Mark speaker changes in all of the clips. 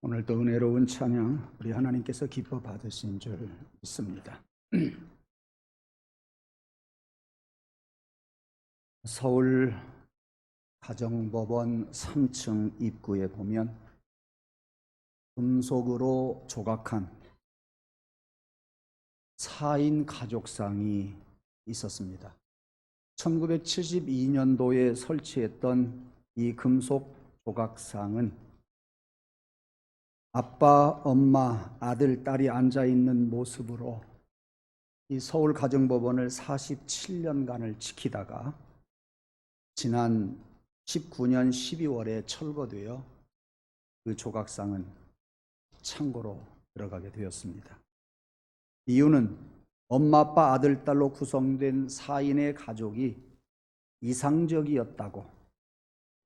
Speaker 1: 오늘도 은혜로운 찬양 우리 하나님께서 기뻐 받으신 줄 믿습니다. 서울 가정법원 3층 입구에 보면 금속으로 조각한 4인 가족상이 있었습니다. 1972년도에 설치했던 이 금속 조각상은 아빠, 엄마, 아들, 딸이 앉아 있는 모습으로 이 서울 가정법원을 47년간을 지키다가 지난 19년 12월에 철거되어 그 조각상은 창고로 들어가게 되었습니다. 이유는 엄마, 아빠, 아들, 딸로 구성된 4인의 가족이 이상적이었다고,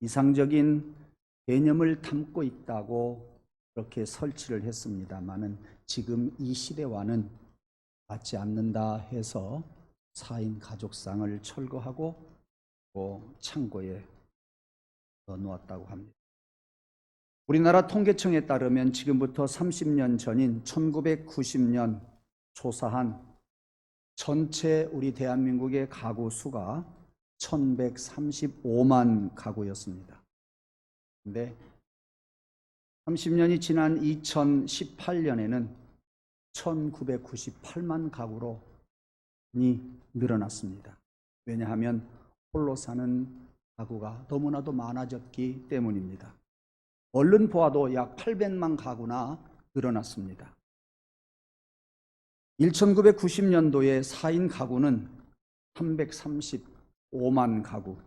Speaker 1: 이상적인 개념을 담고 있다고 그렇게 설치를 했습니다만은 지금 이 시대와는 맞지 않는다 해서 4인 가족상을 철거하고 또 창고에 넣어놓았다고 합니다. 우리나라 통계청에 따르면 지금부터 30년 전인 1990년 조사한 전체 우리 대한민국의 가구 수가 1135만 가구였습니다. 근데 30년이 지난 2018년에는 1998만 가구로 니 늘어났습니다. 왜냐하면 홀로 사는 가구가 너무나도 많아졌기 때문입니다. 얼른 보아도 약 800만 가구나 늘어났습니다. 1990년도에 4인 가구는 335만 가구,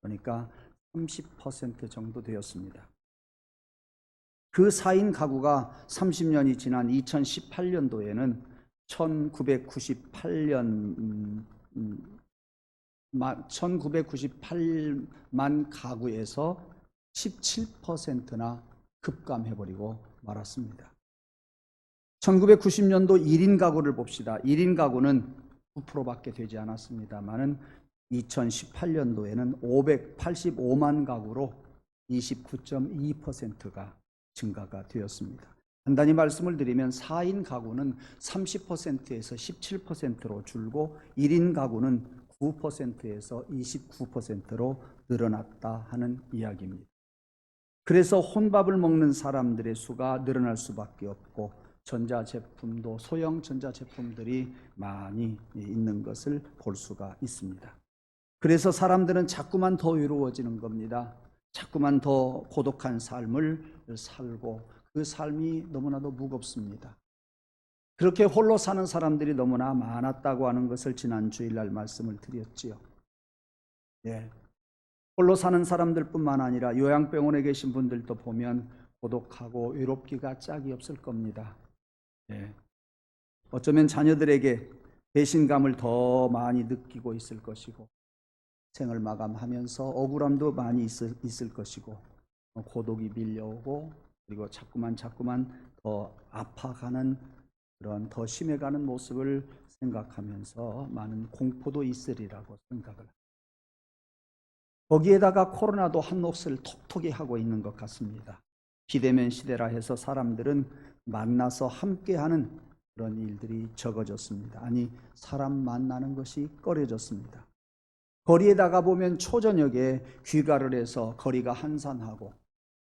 Speaker 1: 그러니까 30% 정도 되었습니다. 그 4인 가구가 30년이 지난 2018년도에는 1998년 1998만 가구에서 17%나 급감해 버리고 말았습니다. 1990년도 1인 가구를 봅시다. 1인 가구는 9%밖에 되지 않았습니다만은 2018년도에는 585만 가구로 29.2%가 증가가 되었습니다. 간단히 말씀을 드리면 4인 가구는 30%에서 17%로 줄고 1인 가구는 9%에서 29%로 늘어났다 하는 이야기입니다. 그래서 혼밥을 먹는 사람들의 수가 늘어날 수밖에 없고 전자제품도 소형 전자제품들이 많이 있는 것을 볼 수가 있습니다. 그래서 사람들은 자꾸만 더 외로워지는 겁니다. 자꾸만 더 고독한 삶을 살고 그 삶이 너무나도 무겁습니다. 그렇게 홀로 사는 사람들이 너무나 많았다고 하는 것을 지난 주일날 말씀을 드렸지요. 예. 홀로 사는 사람들뿐만 아니라 요양병원에 계신 분들도 보면 고독하고 외롭기가 짝이 없을 겁니다. 예. 어쩌면 자녀들에게 배신감을 더 많이 느끼고 있을 것이고 생을 마감하면서 억울함도 많이 있을, 있을 것이고 어, 고독이 밀려오고 그리고 자꾸만 자꾸만 더 아파가는 그런 더 심해가는 모습을 생각하면서 많은 공포도 있으리라고 생각을 합니다. 거기에다가 코로나도 한 몫을 톡톡히 하고 있는 것 같습니다. 비대면 시대라 해서 사람들은 만나서 함께하는 그런 일들이 적어졌습니다. 아니 사람 만나는 것이 꺼려졌습니다. 거리에다가 보면 초저녁에 귀가를 해서 거리가 한산하고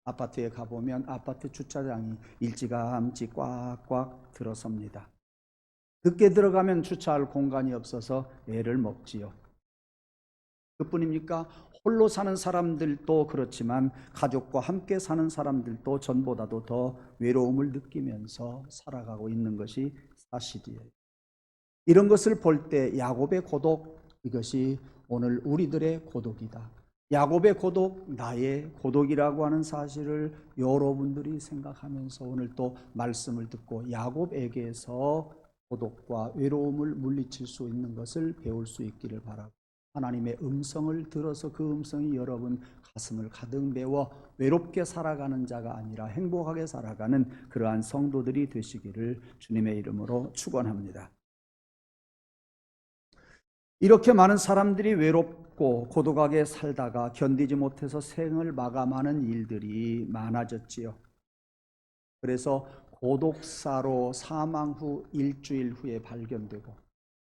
Speaker 1: 아파트에 가보면 아파트 주차장이 일찌감치 꽉꽉 들어섭니다. 늦게 들어가면 주차할 공간이 없어서 애를 먹지요. 그뿐입니까? 홀로 사는 사람들도 그렇지만 가족과 함께 사는 사람들도 전보다도 더 외로움을 느끼면서 살아가고 있는 것이 사실이에요. 이런 것을 볼 때 야곱의 고독 이것이 오늘 우리들의 고독이다. 야곱의 고독, 나의 고독이라고 하는 사실을 여러분들이 생각하면서 오늘 또 말씀을 듣고 야곱에게서 고독과 외로움을 물리칠 수 있는 것을 배울 수 있기를 바라고 하나님의 음성을 들어서 그 음성이 여러분 가슴을 가득 메워 외롭게 살아가는 자가 아니라 행복하게 살아가는 그러한 성도들이 되시기를 주님의 이름으로 축원합니다. 이렇게 많은 사람들이 외롭고 고독하게 살다가 견디지 못해서 생을 마감하는 일들이 많아졌지요. 그래서 고독사로 사망 후 일주일 후에 발견되고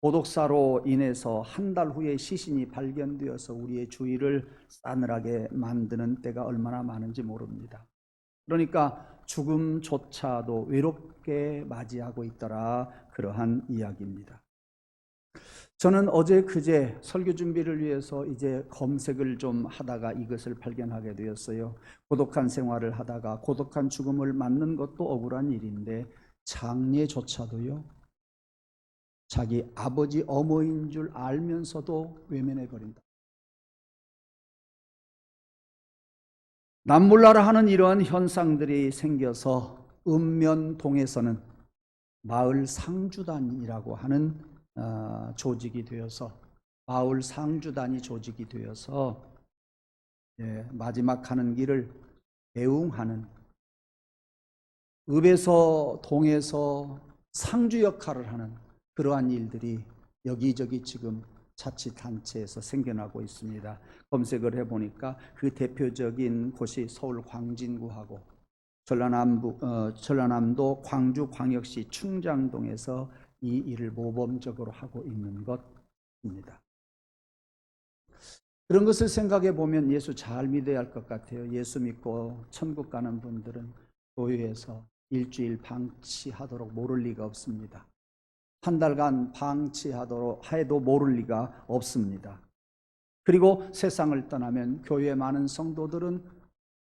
Speaker 1: 고독사로 인해서 한 달 후에 시신이 발견되어서 우리의 주의를 싸늘하게 만드는 때가 얼마나 많은지 모릅니다. 그러니까 죽음조차도 외롭게 맞이하고 있더라 그러한 이야기입니다. 저는 어제 그제 설교 준비를 위해서 이제 검색을 좀 하다가 이것을 발견하게 되었어요. 고독한 생활을 하다가 고독한 죽음을 맞는 것도 억울한 일인데 장례조차도요. 자기 아버지 어머인 줄 알면서도 외면해 버린다. 남몰라라 하는 이러한 현상들이 생겨서 읍면동에서는 마을 상주단이라고 하는 어, 조직이 되어서 마을 상주단이 조직이 되어서 예, 마지막 가는 길을 배웅하는 읍에서 동에서 상주 역할을 하는 그러한 일들이 여기저기 지금 자치단체에서 생겨나고 있습니다. 검색을 해보니까 그 대표적인 곳이 서울 광진구하고 전라남부, 어, 전라남도 광주광역시 충장동에서 이 일을 모범적으로 하고 있는 것입니다. 그런 것을 생각해 보면 예수 잘 믿어야 할 것 같아요. 예수 믿고 천국 가는 분들은 교회에서 일주일 방치하도록 모를 리가 없습니다. 한 달간 방치하도록 해도 모를 리가 없습니다. 그리고 세상을 떠나면 교회 많은 성도들은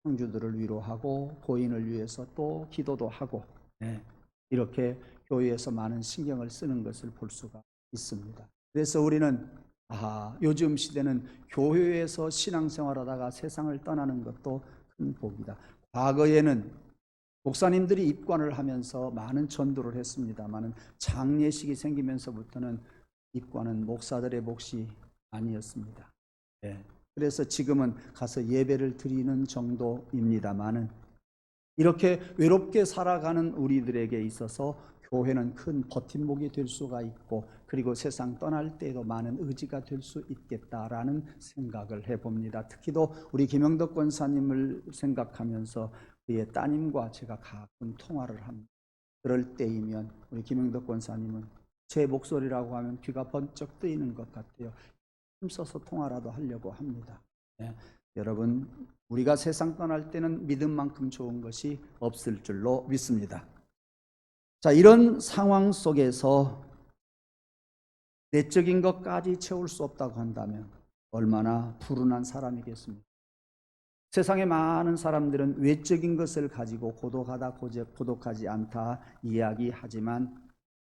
Speaker 1: 성주들을 위로하고 고인을 위해서 또 기도도 하고 네, 이렇게 교회에서 많은 신경을 쓰는 것을 볼 수가 있습니다. 그래서 우리는 아, 요즘 시대는 교회에서 신앙생활하다가 세상을 떠나는 것도 큰 복이다. 과거에는 목사님들이 입관을 하면서 많은 전도를 했습니다만은 장례식이 생기면서부터는 입관은 목사들의 몫이 아니었습니다. 예. 그래서 지금은 가서 예배를 드리는 정도입니다만은 이렇게 외롭게 살아가는 우리들에게 있어서 교회는 큰 버팀목이 될 수가 있고 그리고 세상 떠날 때에도 많은 의지가 될 수 있겠다라는 생각을 해봅니다. 특히도 우리 김영덕 권사님을 생각하면서 그의 따님과 제가 가끔 통화를 합니다. 그럴 때이면 우리 김영덕 권사님은 제 목소리라고 하면 귀가 번쩍 뜨이는 것 같아요. 힘써서 통화라도 하려고 합니다. 네. 여러분, 우리가 세상 떠날 때는 믿음만큼 좋은 것이 없을 줄로 믿습니다. 자, 이런 상황 속에서 내적인 것까지 채울 수 없다고 한다면 얼마나 불운한 사람이겠습니까? 세상의 많은 사람들은 외적인 것을 가지고 고독하다, 고독하지 않다 이야기하지만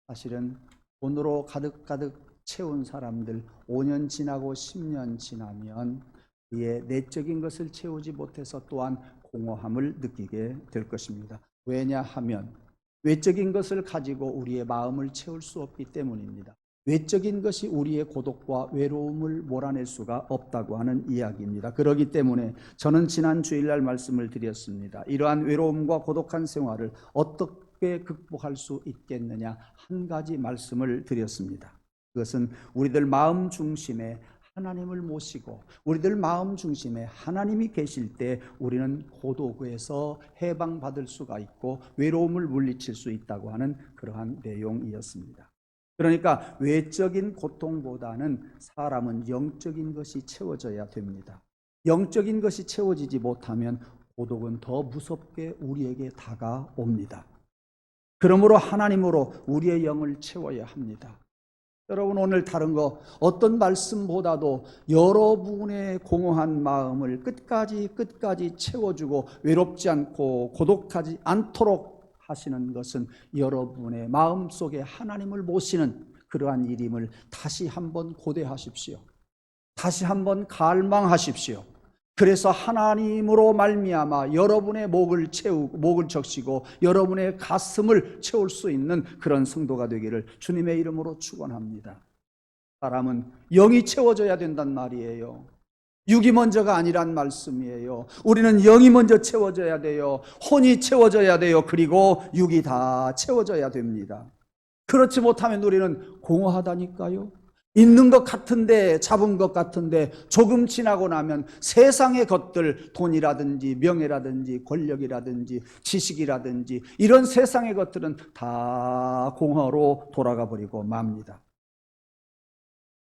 Speaker 1: 사실은 돈으로 가득가득 채운 사람들 5년 지나고 10년 지나면 그의 내적인 것을 채우지 못해서 또한 공허함을 느끼게 될 것입니다. 왜냐하면 외적인 것을 가지고 우리의 마음을 채울 수 없기 때문입니다. 외적인 것이 우리의 고독과 외로움을 몰아낼 수가 없다고 하는 이야기입니다. 그러기 때문에 저는 지난 주일날 말씀을 드렸습니다. 이러한 외로움과 고독한 생활을 어떻게 극복할 수 있겠느냐 한 가지 말씀을 드렸습니다. 그것은 우리들 마음 중심에 하나님을 모시고 우리들 마음 중심에 하나님이 계실 때 우리는 고독에서 해방받을 수가 있고 외로움을 물리칠 수 있다고 하는 그러한 내용이었습니다. 그러니까 외적인 고통보다는 사람은 영적인 것이 채워져야 됩니다. 영적인 것이 채워지지 못하면 고독은 더 무섭게 우리에게 다가옵니다. 그러므로 하나님으로 우리의 영을 채워야 합니다. 여러분 오늘 다른 거 어떤 말씀보다도 여러분의 공허한 마음을 끝까지 끝까지 채워주고 외롭지 않고 고독하지 않도록 하시는 것은 여러분의 마음 속에 하나님을 모시는 그러한 일임을 다시 한번 고대하십시오. 다시 한번 갈망하십시오. 그래서 하나님으로 말미암아 여러분의 목을 채우고 목을 적시고 여러분의 가슴을 채울 수 있는 그런 성도가 되기를 주님의 이름으로 축원합니다. 사람은 영이 채워져야 된단 말이에요. 육이 먼저가 아니란 말씀이에요. 우리는 영이 먼저 채워져야 돼요. 혼이 채워져야 돼요. 그리고 육이 다 채워져야 됩니다. 그렇지 못하면 우리는 공허하다니까요. 있는 것 같은데 잡은 것 같은데 조금 지나고 나면 세상의 것들 돈이라든지 명예라든지 권력이라든지 지식이라든지 이런 세상의 것들은 다 공허로 돌아가 버리고 맙니다.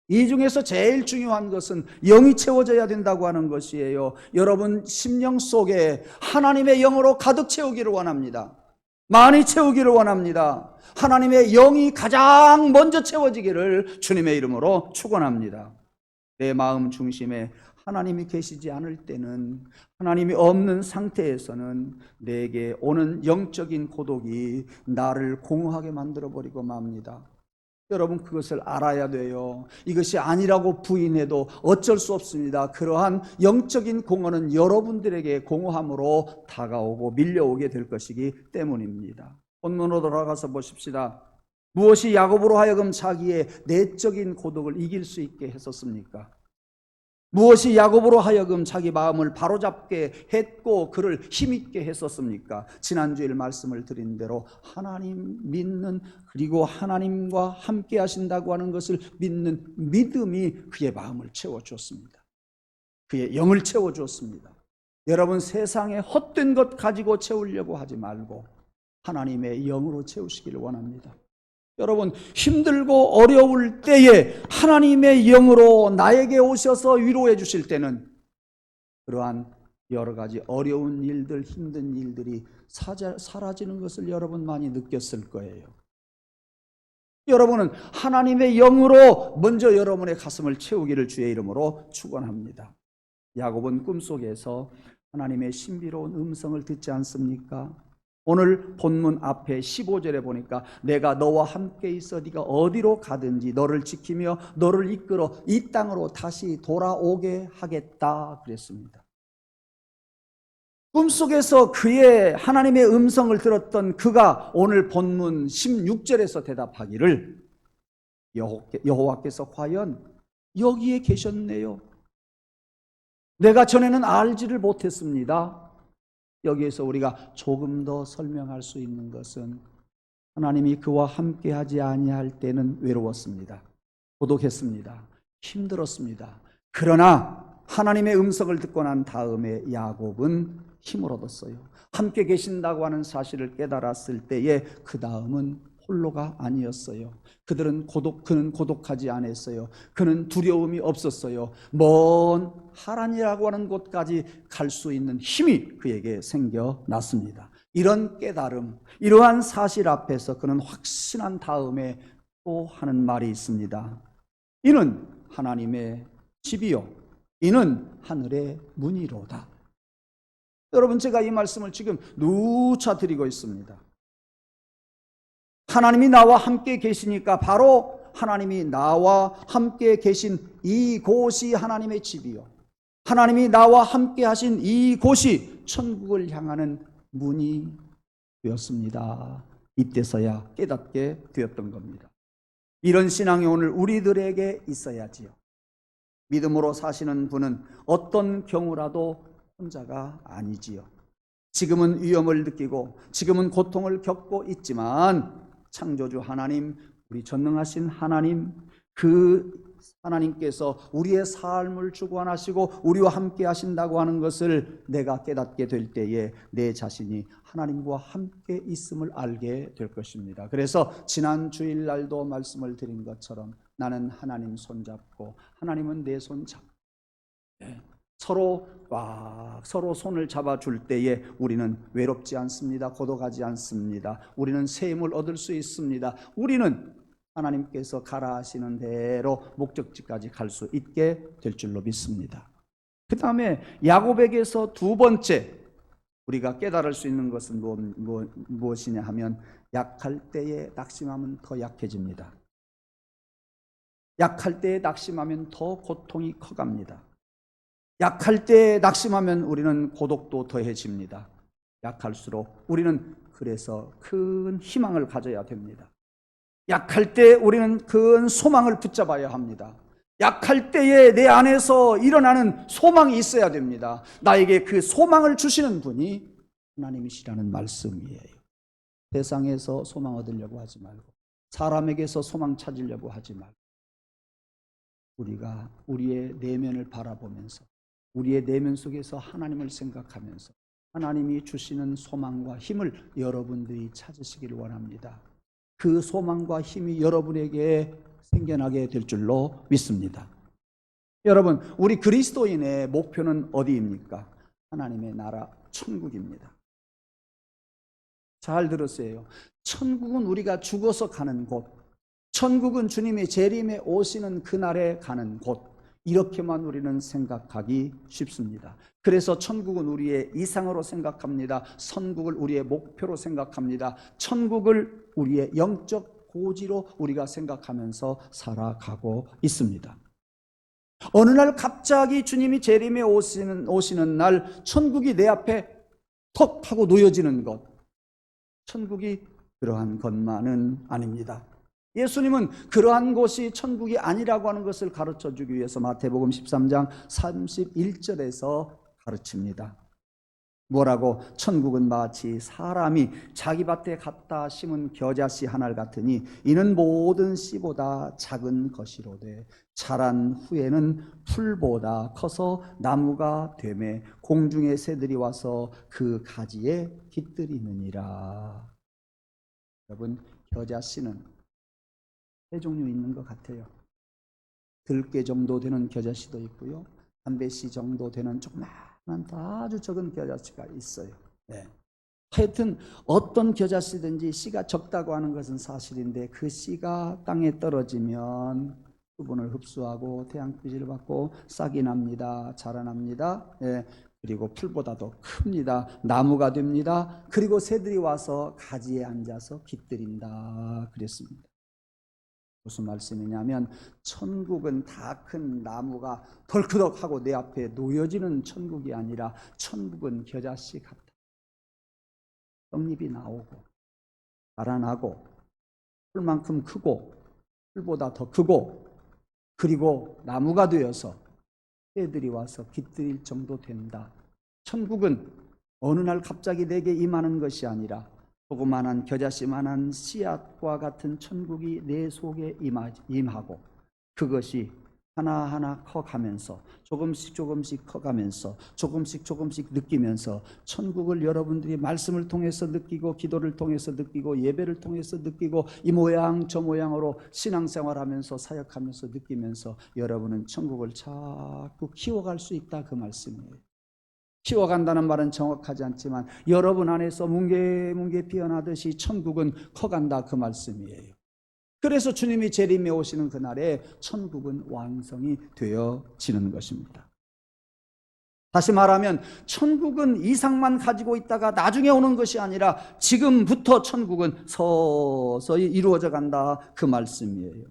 Speaker 1: 이 중에서 제일 중요한 것은 영이 채워져야 된다고 하는 것이에요. 여러분 심령 속에 하나님의 영으로 가득 채우기를 원합니다. 많이 채우기를 원합니다. 하나님의 영이 가장 먼저 채워지기를 주님의 이름으로 축원합니다. 내 마음 중심에 하나님이 계시지 않을 때는 하나님이 없는 상태에서는 내게 오는 영적인 고독이 나를 공허하게 만들어 버리고 맙니다. 여러분 그것을 알아야 돼요. 이것이 아니라고 부인해도 어쩔 수 없습니다. 그러한 영적인 공허는 여러분들에게 공허함으로 다가오고 밀려오게 될 것이기 때문입니다. 본문으로 돌아가서 보십시다. 무엇이 야곱으로 하여금 자기의 내적인 고독을 이길 수 있게 했었습니까? 무엇이 야곱으로 하여금 자기 마음을 바로잡게 했고 그를 힘있게 했었습니까? 지난주일 말씀을 드린 대로 하나님 믿는 그리고 하나님과 함께 하신다고 하는 것을 믿는 믿음이 그의 마음을 채워주었습니다. 그의 영을 채워주었습니다. 여러분 세상에 헛된 것 가지고 채우려고 하지 말고 하나님의 영으로 채우시기를 원합니다. 여러분 힘들고 어려울 때에 하나님의 영으로 나에게 오셔서 위로해 주실 때는 그러한 여러 가지 어려운 일들, 힘든 일들이 사자, 사라지는 것을 여러분 많이 느꼈을 거예요. 여러분은 하나님의 영으로 먼저 여러분의 가슴을 채우기를 주의 이름으로 축원합니다. 야곱은 꿈속에서 하나님의 신비로운 음성을 듣지 않습니까? 오늘 본문 앞에 15절에 보니까 내가 너와 함께 있어 네가 어디로 가든지 너를 지키며 너를 이끌어 이 땅으로 다시 돌아오게 하겠다 그랬습니다. 꿈속에서 그의 하나님의 음성을 들었던 그가 오늘 본문 16절에서 대답하기를 여호와께서 과연 여기에 계셨네요. 내가 전에는 알지를 못했습니다. 여기에서 우리가 조금 더 설명할 수 있는 것은 하나님이 그와 함께 하지 아니할 때는 외로웠습니다. 고독했습니다. 힘들었습니다. 그러나 하나님의 음성을 듣고 난 다음에 야곱은 힘을 얻었어요. 함께 계신다고 하는 사실을 깨달았을 때에 그 다음은 홀로가 아니었어요. 그들은 고독, 그는 고독하지 않았어요. 그는 두려움이 없었어요. 먼 하란이라고 하는 곳까지 갈 수 있는 힘이 그에게 생겨났습니다. 이런 깨달음, 이러한 사실 앞에서 그는 확신한 다음에 또 하는 말이 있습니다. 이는 하나님의 집이요. 이는 하늘의 문이로다. 여러분, 제가 이 말씀을 지금 누차 드리고 있습니다. 하나님이 나와 함께 계시니까 바로 하나님이 나와 함께 계신 이곳이 하나님의 집이요. 하나님이 나와 함께 하신 이곳이 천국을 향하는 문이 되었습니다. 이때서야 깨닫게 되었던 겁니다. 이런 신앙이 오늘 우리들에게 있어야지요. 믿음으로 사시는 분은 어떤 경우라도 혼자가 아니지요. 지금은 위험을 느끼고 지금은 고통을 겪고 있지만 창조주 하나님, 우리 전능하신 하나님, 그 하나님께서 우리의 삶을 주관하시고 우리와 함께 하신다고 하는 것을 내가 깨닫게 될 때에 내 자신이 하나님과 함께 있음을 알게 될 것입니다. 그래서 지난 주일날도 말씀을 드린 것처럼 나는 하나님 손잡고 하나님은 내 손잡고 네. 서로 꽉 서로 손을 잡아줄 때에 우리는 외롭지 않습니다. 고독하지 않습니다. 우리는 새 힘을 얻을 수 있습니다. 우리는 하나님께서 가라 하시는 대로 목적지까지 갈 수 있게 될 줄로 믿습니다. 그 다음에 야곱에게서 두 번째 우리가 깨달을 수 있는 것은 무엇, 무엇, 무엇이냐 하면 약할 때에 낙심하면 더 약해집니다. 약할 때에 낙심하면 더 고통이 커갑니다. 약할 때 낙심하면 우리는 고독도 더해집니다. 약할수록 우리는 그래서 큰 희망을 가져야 됩니다. 약할 때 우리는 큰 소망을 붙잡아야 합니다. 약할 때에 내 안에서 일어나는 소망이 있어야 됩니다. 나에게 그 소망을 주시는 분이 하나님이시라는 말씀이에요. 세상에서 소망 얻으려고 하지 말고, 사람에게서 소망 찾으려고 하지 말고, 우리가 우리의 내면을 바라보면서 우리의 내면 속에서 하나님을 생각하면서 하나님이 주시는 소망과 힘을 여러분들이 찾으시기를 원합니다. 그 소망과 힘이 여러분에게 생겨나게 될 줄로 믿습니다. 여러분, 우리 그리스도인의 목표는 어디입니까? 하나님의 나라 천국입니다. 잘 들으세요. 천국은 우리가 죽어서 가는 곳. 천국은 주님의 재림에 오시는 그날에 가는 곳. 이렇게만 우리는 생각하기 쉽습니다. 그래서 천국은 우리의 이상으로 생각합니다. 선국을 우리의 목표로 생각합니다. 천국을 우리의 영적 고지로 우리가 생각하면서 살아가고 있습니다. 어느 날 갑자기 주님이 재림에 오시는, 오시는 날 천국이 내 앞에 턱 하고 놓여지는 것. 천국이 그러한 것만은 아닙니다. 예수님은 그러한 곳이 천국이 아니라고 하는 것을 가르쳐 주기 위해서 마태복음 13장 31절에서 가르칩니다. 뭐라고? 천국은 마치 사람이 자기 밭에 갖다 심은 겨자씨 하나 같으니 이는 모든 씨보다 작은 것이로되 자란 후에는 풀보다 커서 나무가 되매 공중의 새들이 와서 그 가지에 깃들이느니라. 여러분 겨자씨는 세 종류 있는 것 같아요. 들깨 정도 되는 겨자씨도 있고요. 담배씨 정도 되는 조그마한 아주 적은 겨자씨가 있어요. 네. 하여튼 어떤 겨자씨든지 씨가 적다고 하는 것은 사실인데 그 씨가 땅에 떨어지면 수분을 흡수하고 태양빛을 받고 싹이 납니다. 자라납니다. 예. 그리고 풀보다도 큽니다. 나무가 됩니다. 그리고 새들이 와서 가지에 앉아서 깃들인다. 그랬습니다. 무슨 말씀이냐면 천국은 다 큰 나무가 덜크덕하고 내 앞에 놓여지는 천국이 아니라 천국은 겨자씨 같다. 떡잎이 나오고 자라나고 풀만큼 크고 풀보다 더 크고 그리고 나무가 되어서 새들이 와서 깃들일 정도 된다. 천국은 어느 날 갑자기 내게 임하는 것이 아니라 조그만한 겨자씨만한 씨앗과 같은 천국이 내 속에 임하, 임하고 그것이 하나하나 커가면서 조금씩 조금씩 커가면서 조금씩 조금씩 느끼면서 천국을 여러분들이 말씀을 통해서 느끼고 기도를 통해서 느끼고 예배를 통해서 느끼고 이 모양 저 모양으로 신앙생활하면서 사역하면서 느끼면서 여러분은 천국을 자꾸 키워갈 수 있다 그 말씀이에요. 키워간다는 말은 정확하지 않지만 여러분 안에서 뭉게뭉게 피어나듯이 천국은 커간다 그 말씀이에요. 그래서 주님이 재림에 오시는 그날에 천국은 완성이 되어지는 것입니다. 다시 말하면 천국은 이상만 가지고 있다가 나중에 오는 것이 아니라 지금부터 천국은 서서히 이루어져 간다 그 말씀이에요.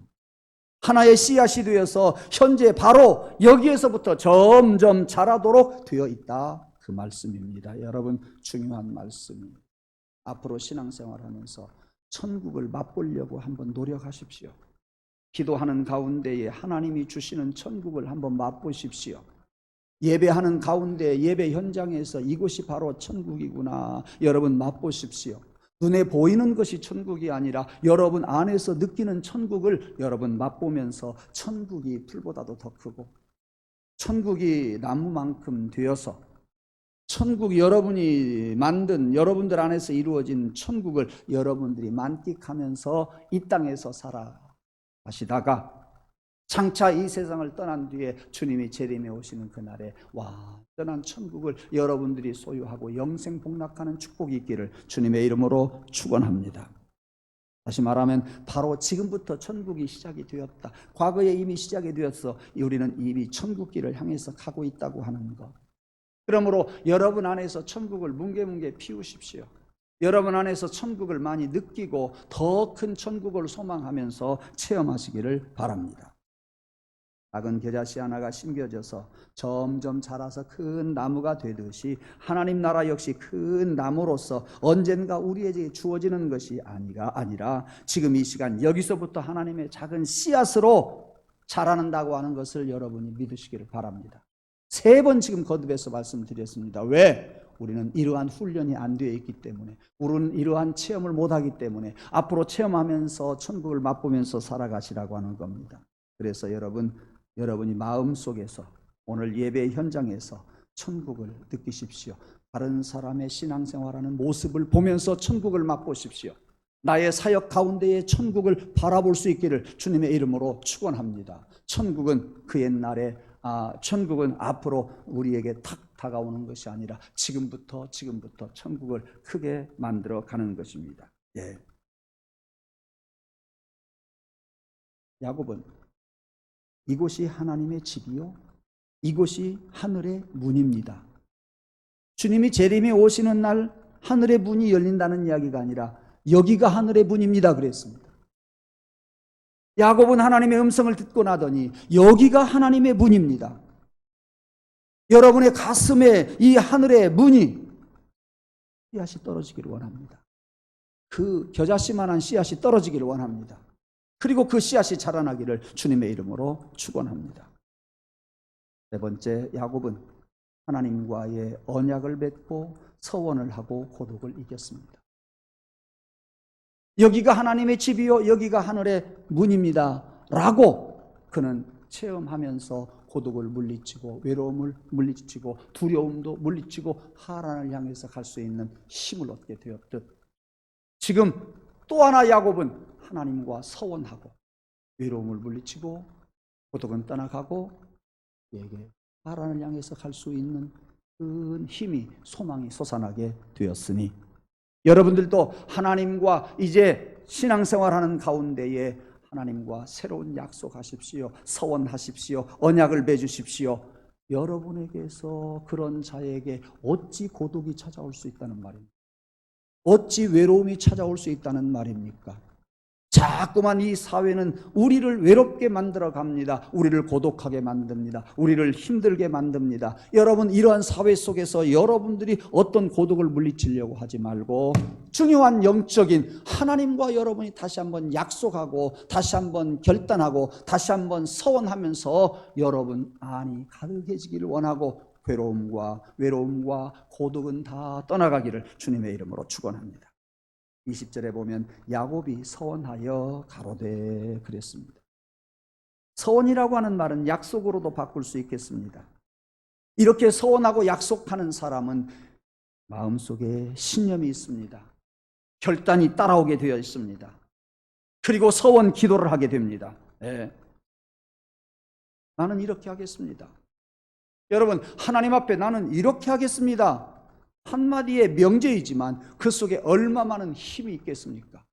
Speaker 1: 하나의 씨앗이 되어서 현재 바로 여기에서부터 점점 자라도록 되어 있다 그 말씀입니다. 여러분 중요한 말씀입니다. 앞으로 신앙생활하면서 천국을 맛보려고 한번 노력하십시오. 기도하는 가운데에 하나님이 주시는 천국을 한번 맛보십시오. 예배하는 가운데 예배 현장에서 이곳이 바로 천국이구나. 여러분 맛보십시오. 눈에 보이는 것이 천국이 아니라 여러분 안에서 느끼는 천국을 여러분 맛보면서 천국이 풀보다도 더 크고 천국이 나무만큼 되어서 천국 여러분이 만든 여러분들 안에서 이루어진 천국을 여러분들이 만끽하면서 이 땅에서 살아가시다가 장차 이 세상을 떠난 뒤에 주님이 재림에 오시는 그날에 완전한 천국을 여러분들이 소유하고 영생 복락하는 축복이 있기를 주님의 이름으로 축원합니다. 다시 말하면 바로 지금부터 천국이 시작이 되었다. 과거에 이미 시작이 되었어. 우리는 이미 천국길을 향해서 가고 있다고 하는 것. 그러므로 여러분 안에서 천국을 뭉게뭉게 피우십시오. 여러분 안에서 천국을 많이 느끼고 더 큰 천국을 소망하면서 체험하시기를 바랍니다. 작은 겨자씨 하나가 심겨져서 점점 자라서 큰 나무가 되듯이 하나님 나라 역시 큰 나무로서 언젠가 우리에게 주어지는 것이 아니가 아니라 지금 이 시간 여기서부터 하나님의 작은 씨앗으로 자라는다고 하는 것을 여러분이 믿으시기를 바랍니다. 세 번 지금 거듭해서 말씀드렸습니다. 왜? 우리는 이러한 훈련이 안 되어 있기 때문에 우리는 이러한 체험을 못 하기 때문에 앞으로 체험하면서 천국을 맛보면서 살아가시라고 하는 겁니다. 그래서 여러분 여러분이 마음 속에서 오늘 예배 현장에서 천국을 느끼십시오. 다른 사람의 신앙생활하는 모습을 보면서 천국을 맛보십시오. 나의 사역 가운데에 천국을 바라볼 수 있기를 주님의 이름으로 축원합니다. 천국은 그 옛날에 아, 천국은 앞으로 우리에게 탁 다가오는 것이 아니라 지금부터 지금부터 천국을 크게 만들어 가는 것입니다. 예. 야곱은 이곳이 하나님의 집이요 이곳이 하늘의 문입니다. 주님이 재림에 오시는 날 하늘의 문이 열린다는 이야기가 아니라 여기가 하늘의 문입니다 그랬습니다. 야곱은 하나님의 음성을 듣고 나더니 여기가 하나님의 문입니다. 여러분의 가슴에 이 하늘의 문이 씨앗이 떨어지기를 원합니다. 그 겨자씨만한 씨앗이 떨어지기를 원합니다. 그리고 그 씨앗이 자라나기를 주님의 이름으로 축원합니다. 네 번째 야곱은 하나님과의 언약을 맺고 서원을 하고 고독을 이겼습니다. 여기가 하나님의 집이요 여기가 하늘의 문입니다. 라고 그는 체험하면서 고독을 물리치고 외로움을 물리치고 두려움도 물리치고 하나님을 향해서 갈 수 있는 힘을 얻게 되었듯 지금 또 하나 야곱은 하나님과 서원하고 외로움을 물리치고 고독은 떠나가고 에게 하나님을 향해서 갈 수 있는 큰 힘이 소망이 솟아나게 되었으니 여러분들도 하나님과 이제 신앙생활하는 가운데에 하나님과 새로운 약속하십시오. 서원하십시오. 언약을 맺으십시오. 여러분에게서 그런 자에게 어찌 고독이 찾아올 수 있다는 말입니까? 어찌 외로움이 찾아올 수 있다는 말입니까? 자꾸만 이 사회는 우리를 외롭게 만들어 갑니다. 우리를 고독하게 만듭니다. 우리를 힘들게 만듭니다. 여러분, 이러한 사회 속에서 여러분들이 어떤 고독을 물리치려고 하지 말고 중요한 영적인 하나님과 여러분이 다시 한번 약속하고 다시 한번 결단하고 다시 한번 서원하면서 여러분 안이 가득해지기를 원하고 괴로움과 외로움과 고독은 다 떠나가기를 주님의 이름으로 축원합니다. 20절에 보면 야곱이 서원하여 가로되 그랬습니다. 서원이라고 하는 말은 약속으로도 바꿀 수 있겠습니다. 이렇게 서원하고 약속하는 사람은 마음속에 신념이 있습니다. 결단이 따라오게 되어 있습니다. 그리고 서원 기도를 하게 됩니다. 예. 나는 이렇게 하겠습니다. 여러분, 하나님 앞에 나는 이렇게 하겠습니다. 한마디의 명제이지만 그 속에 얼마 많은 힘이 있겠습니까?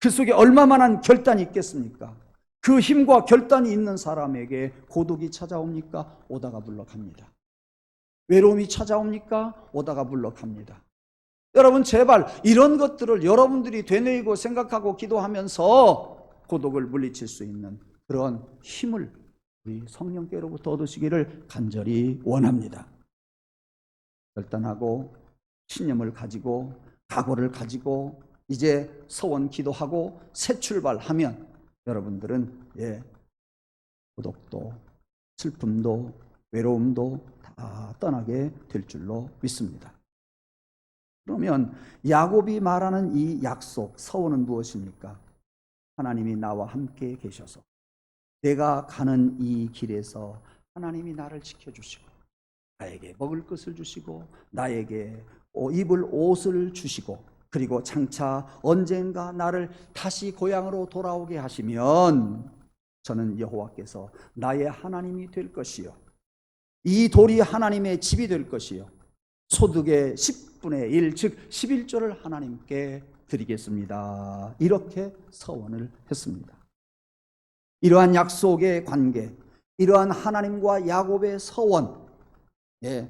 Speaker 1: 그 속에 얼마만한 결단이 있겠습니까? 그 힘과 결단이 있는 사람에게 고독이 찾아옵니까? 오다가 물러갑니다. 외로움이 찾아옵니까? 오다가 물러갑니다. 여러분 제발 이런 것들을 여러분들이 되뇌이고 생각하고 기도하면서 고독을 물리칠 수 있는 그런 힘을 우리 성령께로부터 얻으시기를 간절히 원합니다. 결단하고 신념을 가지고 각오를 가지고 이제 서원 기도하고 새 출발하면 여러분들은 예 고독도 슬픔도 외로움도 다 떠나게 될 줄로 믿습니다. 그러면 야곱이 말하는 이 약속 서원은 무엇입니까? 하나님이 나와 함께 계셔서 내가 가는 이 길에서 하나님이 나를 지켜주시고 나에게 먹을 것을 주시고 나에게 입을 옷을 주시고 그리고 장차 언젠가 나를 다시 고향으로 돌아오게 하시면 저는 여호와께서 나의 하나님이 될 것이요 이 돌이 하나님의 집이 될 것이요 소득의 10분의 1, 즉 11조를 하나님께 드리겠습니다. 이렇게 서원을 했습니다. 이러한 약속의 관계, 이러한 하나님과 야곱의 서원, 예,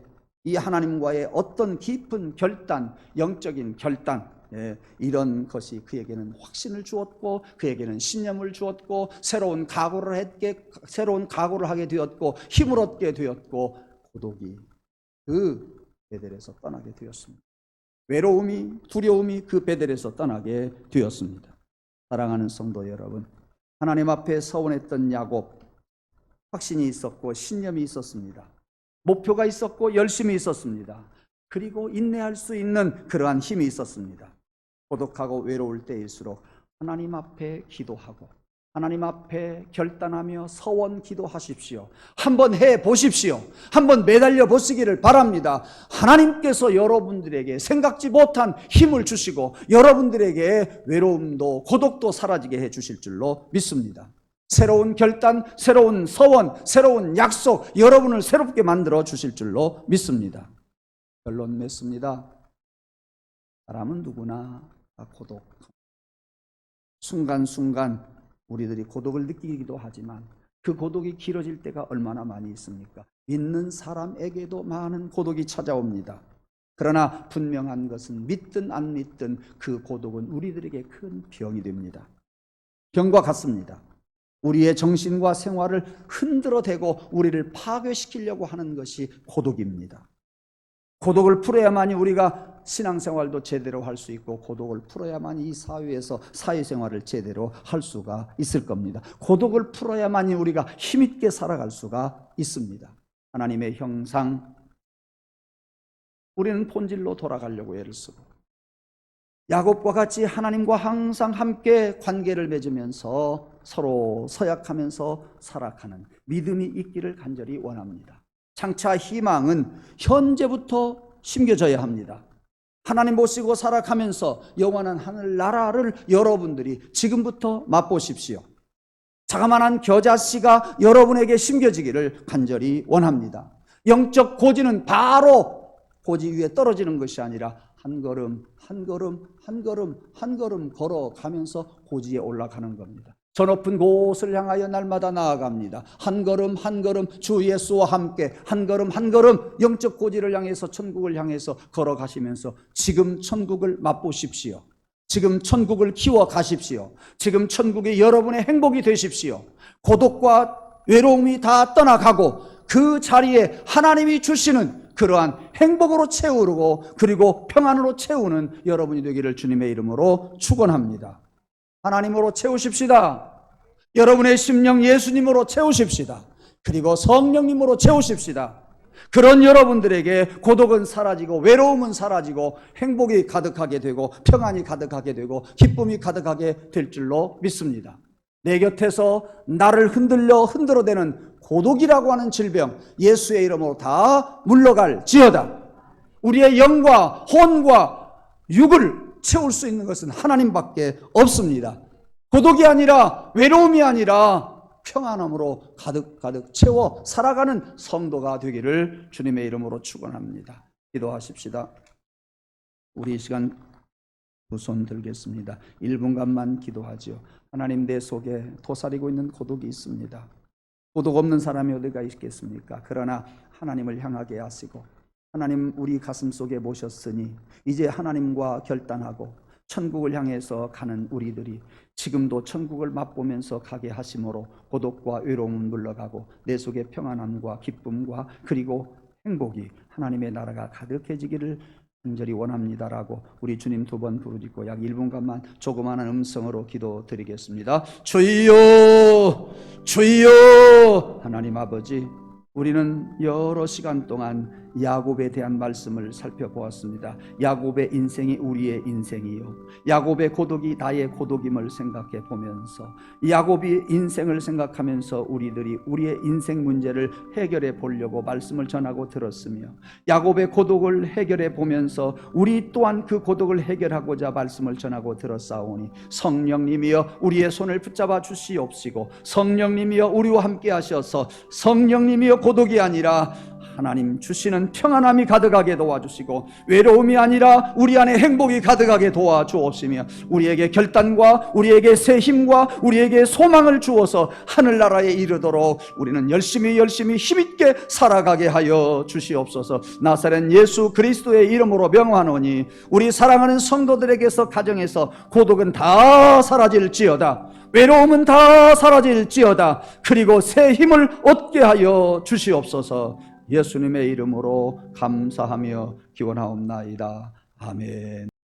Speaker 1: 이 하나님과의 어떤 깊은 결단, 영적인 결단, 예, 이런 것이 그에게는 확신을 주었고 그에게는 신념을 주었고 새로운 각오를 했게 새로운 각오를 하게 되었고 힘을 얻게 되었고 고독이 그 베델에서 떠나게 되었습니다. 외로움이 두려움이 그 베델에서 떠나게 되었습니다. 사랑하는 성도 여러분, 하나님 앞에 서원했던 야곱 확신이 있었고 신념이 있었습니다. 목표가 있었고 열심이 있었습니다. 그리고 인내할 수 있는 그러한 힘이 있었습니다. 고독하고 외로울 때일수록 하나님 앞에 기도하고 하나님 앞에 결단하며 서원 기도하십시오. 한번 해 보십시오. 한번 매달려 보시기를 바랍니다. 하나님께서 여러분들에게 생각지 못한 힘을 주시고 여러분들에게 외로움도 고독도 사라지게 해 주실 줄로 믿습니다. 새로운 결단, 새로운 서원, 새로운 약속, 여러분을 새롭게 만들어 주실 줄로 믿습니다. 결론 맺습니다. 사람은 누구나 다 고독. 순간순간 우리들이 고독을 느끼기도 하지만 그 고독이 길어질 때가 얼마나 많이 있습니까? 믿는 사람에게도 많은 고독이 찾아옵니다. 그러나 분명한 것은 믿든 안 믿든 그 고독은 우리들에게 큰 병이 됩니다. 병과 같습니다. 우리의 정신과 생활을 흔들어 대고 우리를 파괴시키려고 하는 것이 고독입니다. 고독을 풀어야만이 우리가 신앙생활도 제대로 할 수 있고 고독을 풀어야만 이 사회에서 사회생활을 제대로 할 수가 있을 겁니다. 고독을 풀어야만이 우리가 힘있게 살아갈 수가 있습니다. 하나님의 형상 우리는 본질로 돌아가려고 애를 쓰고 야곱과 같이 하나님과 항상 함께 관계를 맺으면서 서로 서약하면서 살아가는 믿음이 있기를 간절히 원합니다. 장차 희망은 현재부터 심겨져야 합니다. 하나님 모시고 살아가면서 영원한 하늘 나라를 여러분들이 지금부터 맛보십시오. 자그마한 겨자씨가 여러분에게 심겨지기를 간절히 원합니다. 영적 고지는 바로 고지 위에 떨어지는 것이 아니라 한 걸음 한 걸음 한 걸음 한 걸음 걸어가면서 고지에 올라가는 겁니다. 저 높은 곳을 향하여 날마다 나아갑니다. 한 걸음 한 걸음 주 예수와 함께 한 걸음 한 걸음 영적 고지를 향해서 천국을 향해서 걸어가시면서 지금 천국을 맛보십시오. 지금 천국을 키워 가십시오. 지금 천국이 여러분의 행복이 되십시오. 고독과 외로움이 다 떠나가고 그 자리에 하나님이 주시는 그러한 행복으로 채우고 그리고 평안으로 채우는 여러분이 되기를 주님의 이름으로 축원합니다. 하나님으로 채우십시다. 여러분의 심령 예수님으로 채우십시다. 그리고 성령님으로 채우십시다. 그런 여러분들에게 고독은 사라지고 외로움은 사라지고 행복이 가득하게 되고 평안이 가득하게 되고 기쁨이 가득하게 될 줄로 믿습니다. 내 곁에서 나를 흔들려 흔들어대는 고독이라고 하는 질병 예수의 이름으로 다 물러갈 지어다. 우리의 영과 혼과 육을 채울 수 있는 것은 하나님밖에 없습니다. 고독이 아니라 외로움이 아니라 평안함으로 가득 가득 채워 살아가는 성도가 되기를 주님의 이름으로 축원합니다. 기도하십시다. 우리 이 시간 두 손 들겠습니다. 1분간만 기도하지요. 하나님 내 속에 도사리고 있는 고독이 있습니다. 고독 없는 사람이 어디가 있겠습니까? 그러나 하나님을 향하게 하시고 하나님 우리 가슴 속에 모셨으니 이제 하나님과 결단하고 천국을 향해서 가는 우리들이 지금도 천국을 맛보면서 가게 하심으로 고독과 외로움은 물러가고 내 속에 평안함과 기쁨과 그리고 행복이 하나님의 나라가 가득해지기를 간절히 원합니다라고 우리 주님 두 번 부르짖고 약 1분간만 조그마한 음성으로 기도 드리겠습니다. 주여 주여 하나님 아버지 우리는 여러 시간 동안 야곱에 대한 말씀을 살펴보았습니다. 야곱의 인생이 우리의 인생이요. 야곱의 고독이 나의 고독임을 생각해 보면서 야곱이 인생을 생각하면서 우리들이 우리의 인생 문제를 해결해 보려고 말씀을 전하고 들었으며 야곱의 고독을 해결해 보면서 우리 또한 그 고독을 해결하고자 말씀을 전하고 들었사오니 성령님이여 우리의 손을 붙잡아 주시옵시고 성령님이여 우리와 함께 하셔서 성령님이여 고독이 아니라 하나님 주시는 평안함이 가득하게 도와주시고 외로움이 아니라 우리 안에 행복이 가득하게 도와주옵시며 우리에게 결단과 우리에게 새 힘과 우리에게 소망을 주어서 하늘나라에 이르도록 우리는 열심히 열심히 힘있게 살아가게 하여 주시옵소서. 나사렛 예수 그리스도의 이름으로 명하노니 우리 사랑하는 성도들에게서 가정에서 고독은 다 사라질지어다. 외로움은 다 사라질지어다. 그리고 새 힘을 얻게 하여 주시옵소서 예수님의 이름으로 감사하며 기원하옵나이다. 아멘.